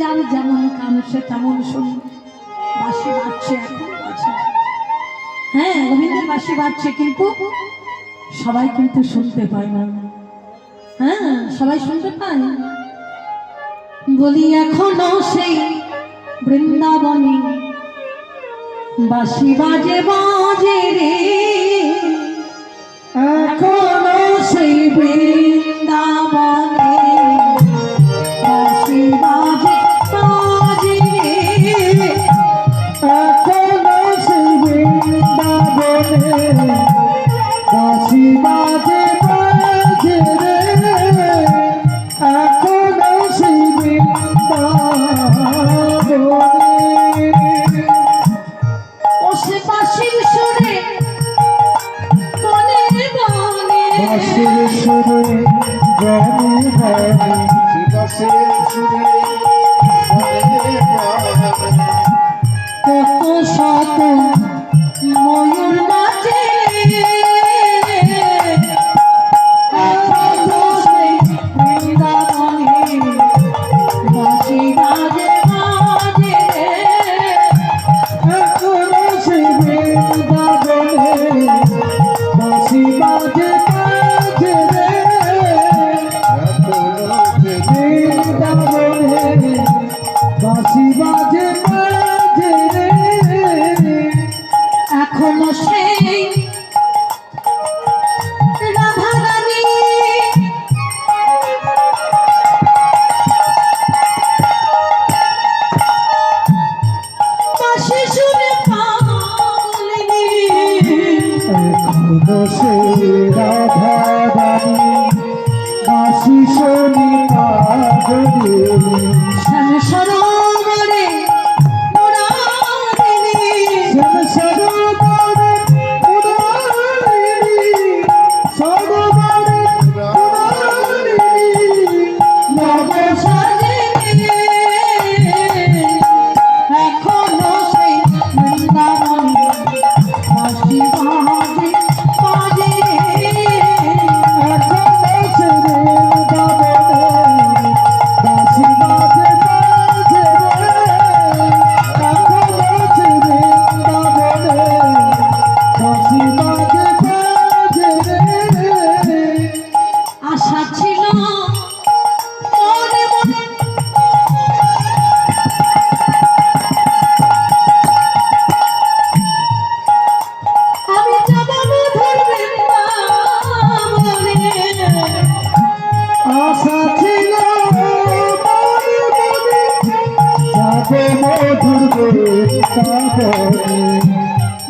যার যেমন কান, সে তেমন শুনি। বাসি বাড়ছে এখন বাজে হ্যাঁ রবীন্দ্রের বাসি বাড়ছে কিন্তু সবাই কিন্তু শুনতে পায় না। হ্যাঁ সবাই শুনতে পায়। বলি, এখনও সেই বৃন্দাবনী বাসি বাজে বাজে রে। সুরে গানে গানে শিবা সুরে 是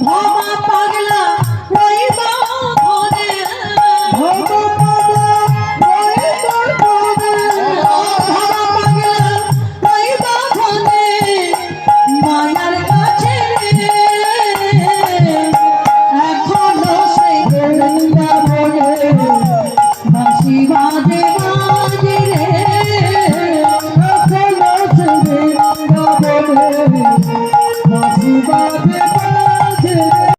ভবা পাগলা।